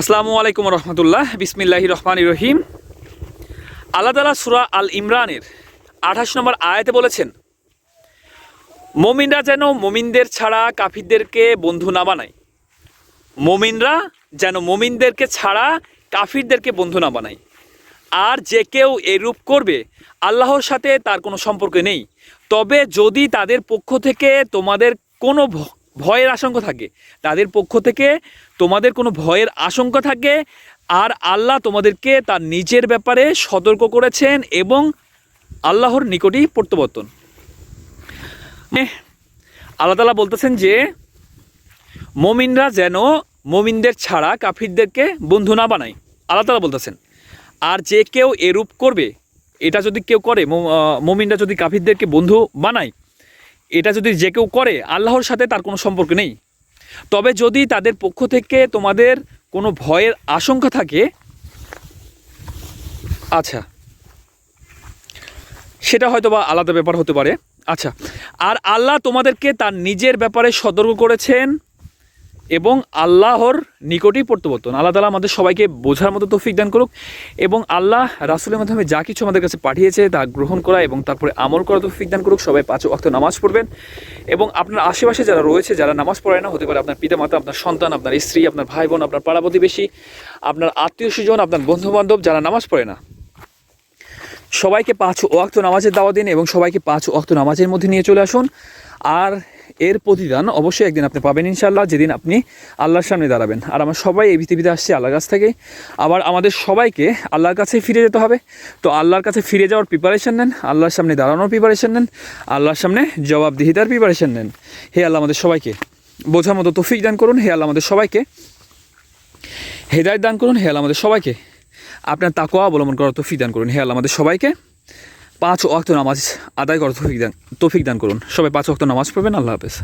আসসালামু আলাইকুম রহমতুল্লাহ। বিসমিল্লাহি রহমান রহিম। আল্লাহ তালা সুরা আল ইমরানের আঠাশ নম্বর আয়াতে বলেছেন, মমিনরা যেন মমিনদের ছাড়া কাফিরদেরকে বন্ধু না বানায়। মমিনরা যেন মমিনদেরকে ছাড়া কাফিরদেরকে বন্ধু না বানায়। আর যে কেউ এরূপ করবে, আল্লাহর সাথে তার কোনো সম্পর্ক নেই। তবে যদি তাদের পক্ষ থেকে তোমাদের কোনো ভয়ের আশঙ্কা থাকে। তাদের পক্ষ থেকে তোমাদের কোনো ভয়ের আশঙ্কা থাকে আর আল্লাহ তোমাদেরকে তার নিজের ব্যাপারে সতর্ক করেছেন এবং আল্লাহর নিকটই প্রত্যাবর্তন। আল্লাহ তালা বলতেছেন যে, মমিনরা যেন মমিনদের ছাড়া কাফিরদেরকে বন্ধু না বানায়। আল্লাহ তালা বলতেছেন, আর যে কেউ এরূপ করবে, এটা যদি কেউ করে মমিনরা যদি কাফিরদেরকে বন্ধু বানায় এটা যদি যে কেউ করে, আল্লাহর সাথে তার কোনো সম্পর্ক নেই। তবে যদি তাদের পক্ষ থেকে তোমাদের কোনো ভয়ের আশঙ্কা থাকে আচ্ছা সেটা হয়তো বা আলাদা ব্যাপার হতে পারে। আচ্ছা আর আল্লাহ তোমাদেরকে তার নিজের ব্যাপারে সতর্ক করেছেন এবং আল্লাহর নিকটেই প্রত্যাবর্তন। আল্লাহ তালা আমাদের সবাইকে বোঝার মতো তৌফিক দান করুক এবং আল্লাহ রাসুলের মাধ্যমে যা কিছু আমাদের কাছে পাঠিয়েছে তা গ্রহণ করা এবং তারপরে আমল করা তৌফিক দান করুক। সবাই পাঁচ অক্ত নামাজ পড়বেন এবং আপনার আশেপাশে যারা রয়েছে, যারা নামাজ পড়ে না, হতে পারে আপনার পিতামাতা, আপনার সন্তান, আপনার স্ত্রী, আপনার ভাই বোন আপনার পাড়া প্রতিবেশী, আপনার আত্মীয় স্বজন, আপনার বন্ধু বান্ধব যারা নামাজ পড়ে না, সবাইকে পাঁচ ওয়াক্ত নামাজের দাওয়া দিন এবং সবাইকে পাঁচ ওয়াক্ত নামাজের মধ্যে নিয়ে চলে আসুন। আর এর প্রতিদান অবশ্যই একদিন আপনি পাবেন ইনশাল্লাহ যেদিন আপনি আল্লাহর সামনে দাঁড়াবেন। আর আমরা সবাই এই পৃথিবীতে আসছি আল্লাহর কাছ থেকে। আবার আমাদের সবাইকে আল্লাহর কাছে ফিরে যেতে হবে। তো আল্লাহর কাছে ফিরে যাওয়ার প্রিপারেশন নেন, আল্লাহর সামনে দাঁড়ানোর প্রিপারেশন নেন, আল্লাহর সামনে জবাবদিহিতার প্রিপারেশন নেন। হে আল্লাহ আমাদের সবাইকে, বোঝার মতো তৌফিক দান করুন, হে আল্লাহ আমাদের সবাইকে। হেদায়ত দান করুন, হে আল্লাহ আমাদের সবাইকে। আপনার তাকোয়া অবলম্বন করার তৌফিক দান করুন, হে আল্লাহ আমাদের সবাইকে। পাঁচ ওয়াক্ত নামাজ আদায় করার তৌফিক দান তৌফিক দান করুন। সবাই পাঁচ ওয়াক্ত নামাজ পড়বেন, আল্লাহ হাফেজ।